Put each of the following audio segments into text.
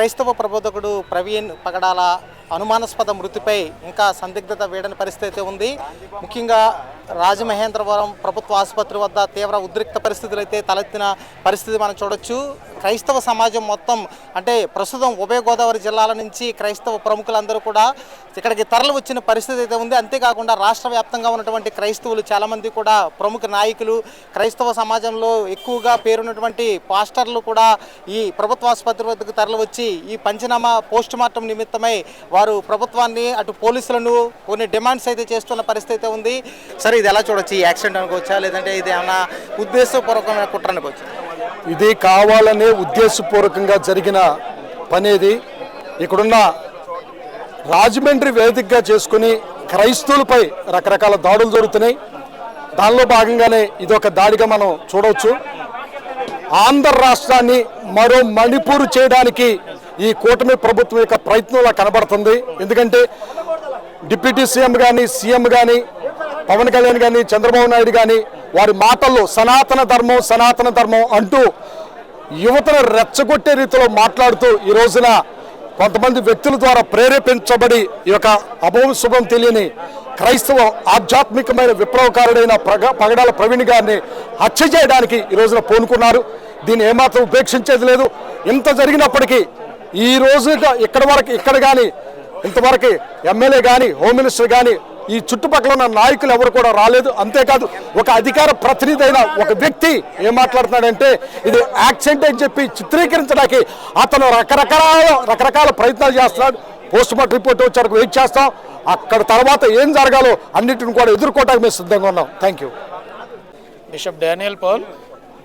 క్రైస్తవ ప్రబోధకుడు ప్రవీణ్ పగడాల అనుమానాస్పద మృతిపై ఇంకా సందిగ్ధత వీడని పరిస్థితి అయితే ఉంది. ముఖ్యంగా రాజమహేంద్రవరం ప్రభుత్వ ఆసుపత్రి వద్ద తీవ్ర ఉద్రిక్త పరిస్థితులు అయితే తలెత్తిన పరిస్థితి మనం చూడొచ్చు. క్రైస్తవ సమాజం మొత్తం అంటే ప్రస్తుతం ఉభయ గోదావరి జిల్లాల నుంచి క్రైస్తవ ప్రముఖులందరూ కూడా ఇక్కడికి తరలి వచ్చిన పరిస్థితి అయితే ఉంది. అంతేకాకుండా రాష్ట్ర వ్యాప్తంగా ఉన్నటువంటి క్రైస్తవులు చాలామంది కూడా ప్రముఖ నాయకులు క్రైస్తవ సమాజంలో ఎక్కువగా పేరున్నటువంటి పాస్టర్లు కూడా ఈ ప్రభుత్వ ఆసుపత్రి వద్దకు తరలి వచ్చి ఈ పంచనామా పోస్ట్ మార్టం నిమిత్తమై వారు ప్రభుత్వాన్ని అటు పోలీసులను కొన్ని డిమాండ్స్ అయితే చేస్తున్న పరిస్థితి అయితే ఉంది. సరే ఇది ఎలా చూడొచ్చు? ఈ యాక్సిడెంట్ అనుకోవచ్చా? లేదంటే ఇది ఏమైనా ఉద్దేశపూర్వకమైన కుట్ర అనుకోవచ్చు? ఇది కావాలనే ఉద్దేశపూర్వకంగా జరిగిన పనేది. ఇక్కడున్న రాజమండ్రి వేదికగా చేసుకుని క్రైస్తవులపై రకరకాల దాడులు జరుగుతున్నాయి. దానిలో భాగంగానే ఇది ఒక దాడిగా మనం చూడవచ్చు. ఆంధ్ర రాష్ట్రాన్ని మరో మణిపూర్ చేయడానికి ఈ కూటమి ప్రభుత్వం యొక్క ప్రయత్నంలా కనబడుతుంది. ఎందుకంటే డిప్యూటీ సీఎం కానీ సీఎం కానీ పవన్ కళ్యాణ్ కానీ చంద్రబాబు నాయుడు కానీ వారి మాటల్లో సనాతన ధర్మం సనాతన ధర్మం అంటూ యువతను రెచ్చగొట్టే రీతిలో మాట్లాడుతూ ఈ రోజున కొంతమంది వ్యక్తుల ద్వారా ప్రేరేపించబడి ఈ యొక్క అభవం శుభం తెలియని క్రైస్తవ ఆధ్యాత్మికమైన విప్లవకారుడైన ప్రగ పగడాల ప్రవీణ్ గారిని హత్య చేయడానికి ఈ రోజున పూనుకున్నారు. దీన్ని ఏమాత్రం ఉపేక్షించేది లేదు. ఇంత జరిగినప్పటికీ ఈ రోజు ఇక్కడ వరకు ఇక్కడ కానీ ఇంతవరకు ఎమ్మెల్యే కానీ హోమ్ మినిస్టర్ కానీ ఈ చుట్టుపక్కల ఉన్న నాయకులు ఎవరు కూడా రాలేదు. అంతేకాదు ఒక అధికార ప్రతినిధి అయిన ఒక వ్యక్తి ఏం మాట్లాడుతున్నాడంటే ఇది యాక్సిడెంట్ అని చెప్పి చిత్రీకరించడానికి అతను రకరకాల రకరకాల ప్రయత్నాలు చేస్తున్నాడు. పోస్ట్ మార్టం రిపోర్ట్ వచ్చే వరకు వెయిట్ చేస్తాం. అక్కడ తర్వాత ఏం జరగాలో అన్నిటిని కూడా ఎదుర్కోవడానికి మేము సిద్ధంగా ఉన్నాం. Thank you bishop Daniel Paul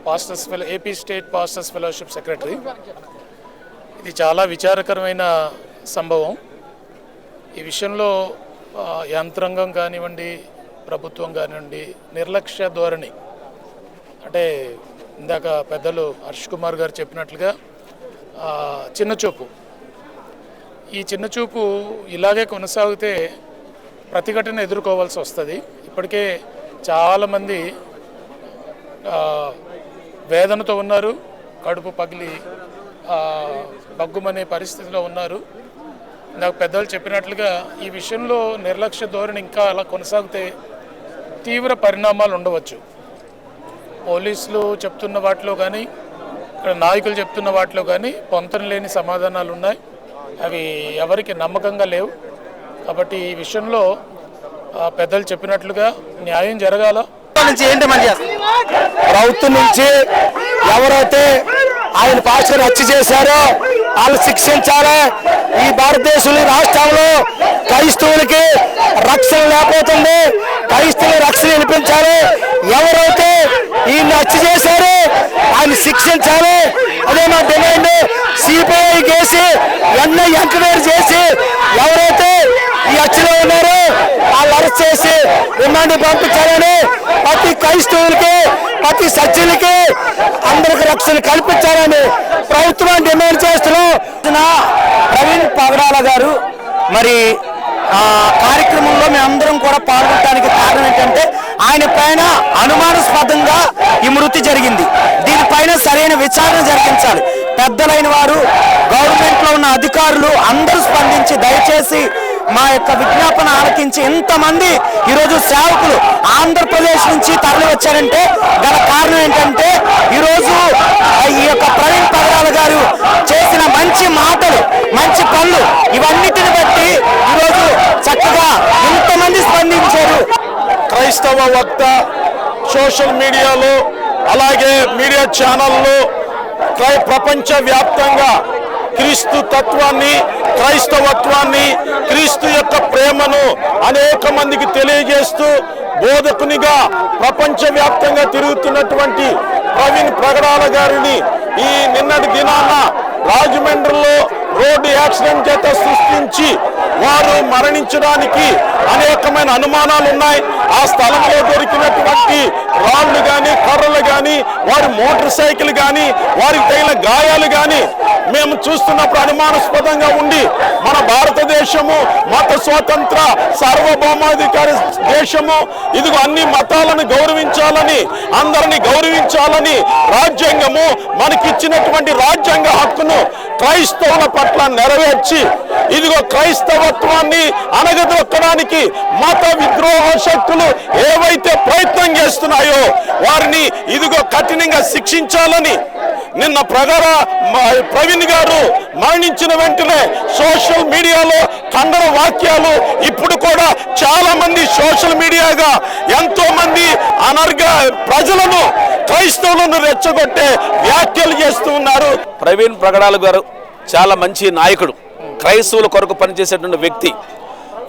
pastors fellow AP state pastors fellowship secretary. ఇది చాలా విచారకరమైన సంభవం. ఈ విషయంలో యంత్రాంగం కానివ్వండి ప్రభుత్వం కానివ్వండి నిర్లక్ష్య ధోరణి. అంటే ఇందాక పెద్దలు హర్ష్ కుమార్ గారు చెప్పినట్లుగా చిన్నచూపు ఈ చిన్నచూపు ఇలాగే కొనసాగితే ప్రతిఘటన ఎదుర్కోవాల్సి వస్తుంది. ఇప్పటికే చాలామంది వేదనతో ఉన్నారు. కడుపు పగిలి బగ్గుమనే పరిస్థితిలో ఉన్నారు. నాకు పెద్దలు చెప్పినట్లుగా ఈ విషయంలో నిర్లక్ష్య ధోరణి ఇంకా అలా కొనసాగితే తీవ్ర పరిణామాలు ఉండవచ్చు. పోలీసులు చెప్తున్న వాటిలో కానీ ఇక్కడ నాయకులు చెప్తున్న వాటిలో కానీ పొంతన లేని సమాధానాలు ఉన్నాయి. అవి ఎవరికి నమ్మకంగా లేవు. కాబట్టి ఈ విషయంలో పెద్దలు చెప్పినట్లుగా న్యాయం జరగాల. నుంచి ప్రభుత్వం నుంచి ఎవరైతే ఆయన పాస్టర్ హత్య చేశారో. వాళ్ళు శిక్షించాలి. ఈ భారతదేశంలో రాష్ట్రంలో క్రైస్తవులకి రక్షణ లేకపోతుంది. క్రైస్తవులు రక్షణ వినిపించాలి ఎవరైతే ఈయన హత్య చేశారో ఆయన శిక్షించాలి. అదే మా డిమాండ్. సిపిఐ కేసి ఎన్నో ఎంక్వైరీ చేసి ఎవరైతే ఈ హత్యలో ఉన్నారో వాళ్ళు అరెస్ట్ చేసి రిమాండ్ పంపించాలని ప్రతి క్రైస్తవులకి ప్రతి సజ్జులకి అందరికి రక్షణ కల్పించాలని ప్రభుత్వం డిమాండ్ చేస్తున్నాం. ప్రవీణ్ పగడాల గారు మరి ఆ కార్యక్రమంలో మేమందరం కూడా పాల్గొనడానికి కారణం ఏంటంటే ఆయన పైన అనుమానాస్పదంగా ఈ మృతి జరిగింది. దీనిపైన సరైన విచారణ జరిగించాలి. పెద్దలైన వారు గవర్నమెంట్లో ఉన్న అధికారులు అందరూ స్పందించి దయచేసి మా యొక్క విజ్ఞాపన ఆలకించి ఇంతమంది ఈరోజు సేవకులు ఆంధ్రప్రదేశ్ నుంచి తరలి వచ్చారంటే గల కారణం ఏంటంటే ఈరోజు ఈ యొక్క ప్రవీణ్ పగడాల గారు చేసిన మంచి మాటలు మంచి పనులు ఇవన్నిటిని బట్టి ఈరోజు చక్కగా ఇంతమంది స్పందించారు. క్రైస్తవ వక్త సోషల్ మీడియాలో అలాగే మీడియా ఛానల్లో ప్రపంచ వ్యాప్తంగా క్రీస్తు తత్వాన్ని క్రైస్తవత్వాన్ని క్రీస్తు యొక్క ప్రేమను అనేక మందికి తెలియజేస్తూ బోధకునిగా ప్రపంచ వ్యాప్తంగా తిరుగుతున్నటువంటి ప్రవీణ్ ప్రగడాల గారిని ఈ నిన్నటి దినాన రాజమండ్రిలో రోడ్డు యాక్సిడెంట్ చేత సృష్టించి వారు మరణించడానికి అనేకమైన అనుమానాలు ఉన్నాయి ఆ స్థలంలో దొరికినటువంటి రాళ్ళు వారి మోటార్ సైకిల్ కానీ వారికి తగిన గాయాలు కానీ మేము చూస్తున్నప్పుడు అనుమానాస్పదంగా ఉండి మన భారతదేశము మత స్వాతంత్ర సార్వభౌమాధికారి దేశము ఇదిగో అన్ని మతాలను గౌరవించాలని అందరిని గౌరవించాలని రాజ్యాంగము మనకిచ్చినటువంటి రాజ్యాంగ హక్కును క్రైస్తవుల పట్ల నెరవేర్చి ఇదిగో క్రైస్తవత్వాన్ని అనగదొక్కడానికి మత విద్రోహ శక్తులు ఏవైతే చేస్తున్నాయో వారిని ఇదిగో కఠినంగా శిక్షించాలని నిన్న ప్రగార మ- ప్రవీణ్ గారు మరణించిన వెంటనే సోషల్ మీడియాలో ఖండన వాక్యాలు ఇప్పుడు కూడా చాలా మంది సోషల్ మీడియాగా ఎంతో మంది అనర్గ ప్రజలను క్రైస్తవులను రెచ్చగొట్టే వ్యాఖ్యలు చేస్తూ ఉన్నారు. ప్రవీణ్ ప్రగడాల గారు చాలా మంచి నాయకుడు. క్రైస్తవుల కొరకు పనిచేసేటువంటి వ్యక్తి.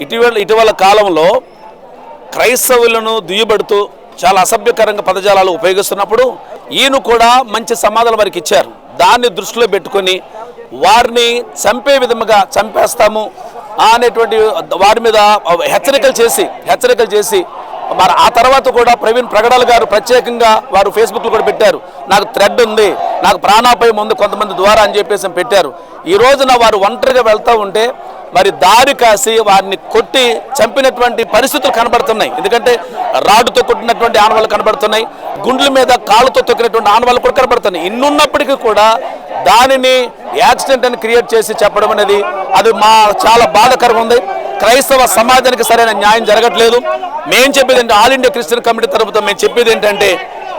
ఇటీవల ఇటీవల కాలంలో క్రైస్తవులను దుయ్యబడుతూ చాలా అసభ్యకరంగా పదజాలాలు ఉపయోగిస్తున్నప్పుడు ఈయన కూడా మంచి సమాధానం వారికి ఇచ్చారు. దాన్ని దృష్టిలో పెట్టుకొని వారిని చంపే విధముగా చంపేస్తాము అనేటువంటి వారి మీద హెచ్చరికలు చేసి హెచ్చరికలు చేసి మరి ఆ తర్వాత కూడా ప్రవీణ్ ప్రగడాల్ గారు ప్రత్యేకంగా వారు ఫేస్బుక్లో కూడా పెట్టారు. నాకు థ్రెడ్ ఉంది నాకు ప్రాణాపాయం ఉంది కొంతమంది ద్వారా అని చెప్పేసి పెట్టారు. ఈ రోజున వారు ఒంటరిగా వెళ్తూ ఉంటే మరి దారి కాసి వారిని కొట్టి చంపినటువంటి పరిస్థితులు కనబడుతున్నాయి. ఎందుకంటే రాడుతో కొట్టినటువంటి ఆనవాళ్ళు కనబడుతున్నాయి. గుండ్ల మీద కాళ్ళతో తొక్కినటువంటి ఆనవాళ్ళు కూడా కనబడుతున్నాయి. ఇన్నున్నప్పటికీ కూడా దానిని యాక్సిడెంట్ అని క్రియేట్ చేసి చెప్పడం అనేది అది మా చాలా బాధకరంగా ఉంది. క్రైస్తవ సమాజానికి సరైన న్యాయం జరగట్లేదు. మేము చెప్పేది అంటే ఆల్ ఇండియా క్రిస్టియన్ కమిటీ తరపుతో మేము చెప్పేది ఏంటంటే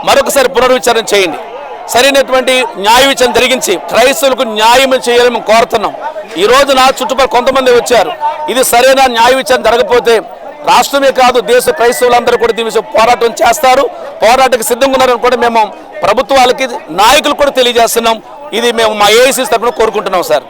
మరొకసారి పునర్విచారణ చేయండి. సరైనటువంటి న్యాయ విచారణ జరిగించి క్రైస్తవులకు న్యాయం చేయాలని మేము కోరుతున్నాం. ఈ రోజు నా చుట్టుపక్కల కొంతమంది వచ్చారు. ఇది సరైన న్యాయ విచారణ జరగకపోతే రాష్ట్రమే కాదు దేశ క్రైస్తవులందరూ కూడా దీని విషయం పోరాటం చేస్తారు. పోరాటం సిద్ధంగా ఉన్నారని కూడా మేము ప్రభుత్వాలకి నాయకులు కూడా తెలియజేస్తున్నాం. ఇది మేము మా ఏఐసీ తరఫున కోరుకుంటున్నాం సార్.